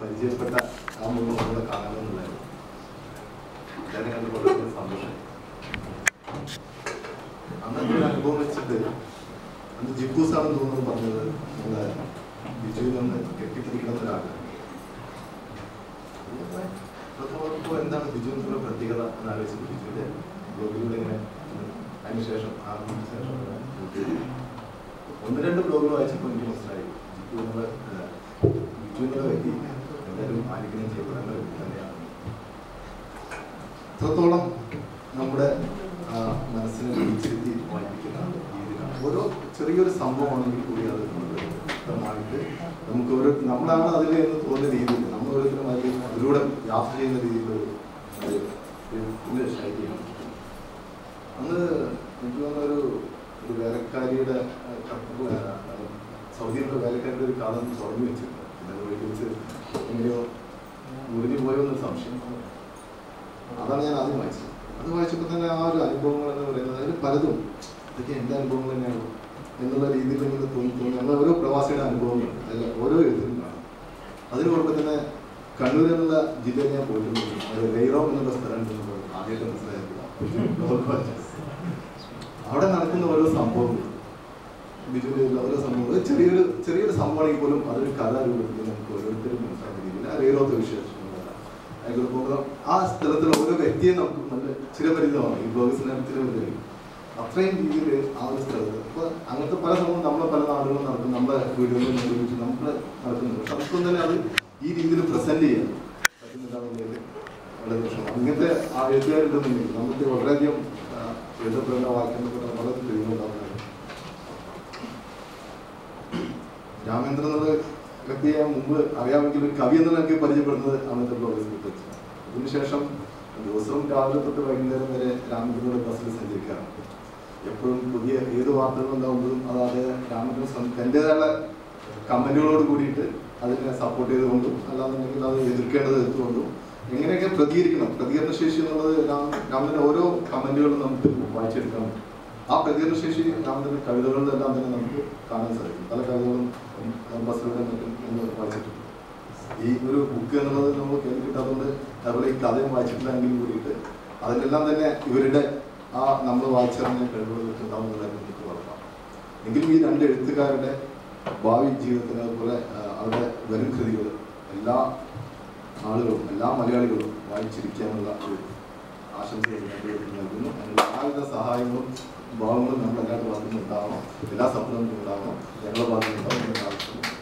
പരിചയപ്പെട്ട ആ ജിപ്പൂസാണെന്ന് തോന്നുന്നു പറഞ്ഞത് ബിജുവിൽ നിന്ന് കെട്ടിപ്പിടിക്കണം ഒരാളാണ് ഇപ്പോൾ എന്താണ് ബിജുവിനുള്ള പ്രത്യേകത എന്നാലോചിച്ച് ബിജുവിന്റെ ബ്ലോഗിലൂടെ ഇങ്ങനെ അതിനുശേഷം ആ ശേഷം ഒന്ന് രണ്ട് ബ്ലോഗുകൾ വായിച്ചപ്പോൾ എനിക്ക് മനസ്സിലായി. ജിത്തു എന്നുള്ള ബിജു എന്നുള്ള വ്യക്തി എല്ലാവരും ആലിംഗനം ചെയ്യപ്പെടേണ്ട വ്യക്തി തന്നെയാണ്. നമ്മുടെ മനസ്സിനെ വിളിച്ചിരുത്തി വായിപ്പിക്കുന്ന ഓരോ ചെറിയൊരു സംഭവമാണെങ്കിൽ കൂടി അത് നമ്മൾ നമുക്ക് ഒരു നമ്മളാണ് അതിൽ എന്ന് തോന്നിയ രീതിയിൽ ഓരോരുത്തരും അതിലൂടെ യാത്ര ചെയ്യുന്ന രീതിയിലുള്ള ഒരു ശൈലിയാണ്. അന്ന് എനിക്ക് തോന്നുന്ന ഒരു വേലക്കാരിയുടെ സൗദിയിലുള്ള വേലക്കാരിയുടെ ഒരു കഥ തുറന്നു വെച്ചിട്ടുണ്ട്. ഇതൊക്കെ വെച്ച് എങ്ങനെയോ മുറിഞ്ഞു പോയോ എന്നൊരു സംശയം. അതാണ് ഞാൻ ആദ്യം വായിച്ചത്. അത് വായിച്ചപ്പോൾ തന്നെ ആ ഒരു അനുഭവങ്ങൾ എന്ന് പറയുന്നത് അതിൽ പലതും ഇതൊക്കെ എന്റെ അനുഭവങ്ങൾ തന്നെയാണ് എന്നുള്ള രീതിയിൽ ഇങ്ങനെ തോന്നി തോന്നി. നമ്മൾ ഓരോ പ്രവാസിയുടെ അനുഭവങ്ങൾ അതിൽ ഓരോ എഴുത്തിലും കാണാം. അതിന് തന്നെ കണ്ണൂർ എന്നുള്ള ജില്ലയിൽ ഞാൻ പോയിട്ടുണ്ട് അത് എന്നുള്ള സ്ഥലം ആദ്യമായിട്ട് മനസ്സിലായത് അവിടെ നടക്കുന്ന ഓരോ സംഭവങ്ങൾ ബിജുവിലുള്ള ഓരോ സംഭവങ്ങൾ ചെറിയൊരു ചെറിയൊരു സംഭവമാണെങ്കിൽ പോലും അതൊരു കലാരൂപത്തിൽ നമുക്ക് ഓരോരുത്തരും മനസ്സിലാക്കുന്ന രീതിയിൽ ആ റെയ്റോത്തെ ആ സ്ഥലത്തുള്ള ഓരോ വ്യക്തിയെ നമുക്ക് നല്ല ചിരപരിതമാണ് ഈ ബ്ലോഗേഴ്സിനെ ചിരപരിതം അത്രയും രീതിയിൽ ആ ഒരു സ്ഥലത്ത് അപ്പോൾ അങ്ങനത്തെ പല സംഭവം നമ്മളെ പല നാടുകളും നടക്കും. നമ്മളെ വീടുകളിൽ നിർമ്മിച്ച് നമ്മൾ നടക്കുന്നുണ്ട് പക്ഷെ അതൊക്കെ തന്നെ അത് ഈ രീതിയിൽ പ്രസന്റ് പറ്റുന്നില്ലാന്നുണ്ടെങ്കിൽ വളരെ പ്രശ്നമാണ് ഇങ്ങനത്തെ ആ എഴുത്തുകാരുണ്ടെന്നുണ്ടെങ്കിൽ നമുക്ക് വളരെയധികം എഴുതപ്പെടുന്ന വായിക്കേണ്ടപ്പെട്ട വളരെ കഴിവുണ്ടാവുന്നതാണ് രാമേന്ദ്രൻ വ്യക്തിയെ മുമ്പ് അറിയാമെങ്കിൽ ഒരു കവി എന്നൊക്കെ പരിചയപ്പെടുന്നത് അന്നത്തെ വെച്ചാണ് അതിനുശേഷം ദിവസവും രാവിലെ തൊട്ട് വൈകുന്നേരം വരെ രാമേന്ദ്രനോട് ബസ്സിൽ സഞ്ചരിക്കാറുണ്ട്. എപ്പോഴും പുതിയ ഏത് വാർത്തകൾ ഉണ്ടാകുമ്പോഴും അത് അദ്ദേഹം രാമകൃഷ്ണൻ തന്റെതായ കമന്റുകളോട് കൂടിയിട്ട് അതിനെ സപ്പോർട്ട് ചെയ്തുകൊണ്ടും അല്ലാന്നുണ്ടെങ്കിൽ അത് എതിർക്കേണ്ടത് എത്തുകൊണ്ടും എങ്ങനെയൊക്കെ പ്രതികരിക്കണം? പ്രതികരണ ശേഷി എന്നുള്ളത് രാം രാമന്റെ ഓരോ കമന്റുകളും നമുക്ക് വായിച്ചെടുക്കാൻ പറ്റും. ആ പ്രതികരണ ശേഷി രാമന്റെ കവിതകളിലെല്ലാം തന്നെ നമുക്ക് കാണാൻ സാധിക്കും. പല കവിതകളും ബസ്സിലൂടെ മറ്റും നമ്മൾ വായിച്ചിട്ടുണ്ട്. ഈ ഒരു ബുക്ക് എന്നുള്ളത് നമ്മൾ കേൾക്കിട്ടാത്തതുകൊണ്ട് അതുപോലെ ഈ കഥയും വായിച്ചിട്ടില്ലെങ്കിൽ കൂടിയിട്ട് അതിലെല്ലാം തന്നെ ഇവരുടെ ആ നമ്മൾ വായിച്ചറിഞ്ഞ കഴിവുകളൊക്കെ ഉണ്ടാവുന്നതായി നമുക്ക് വളർത്താം എങ്കിലും ഈ രണ്ട് എഴുത്തുകാരുടെ ഭാവി ജീവിതത്തിന് അതുപോലെ അവരുടെ വരും കൃതികൾ എല്ലാ ആളുകളും എല്ലാ മലയാളികളും വായിച്ചിരിക്കാനുള്ള ഒരു ആശംസകൾ നൽകുന്നു. എല്ലാവിധ സഹായങ്ങളും ഭാവങ്ങളും നമ്മളെല്ലാവരുടെ ഭാഗത്തുനിന്ന് ഉണ്ടാവണം എല്ലാ സപ്പോർട്ടും ഉണ്ടാവണം. ഞങ്ങളുടെ ഭാഗത്തുനിന്ന് ഉണ്ടാവണം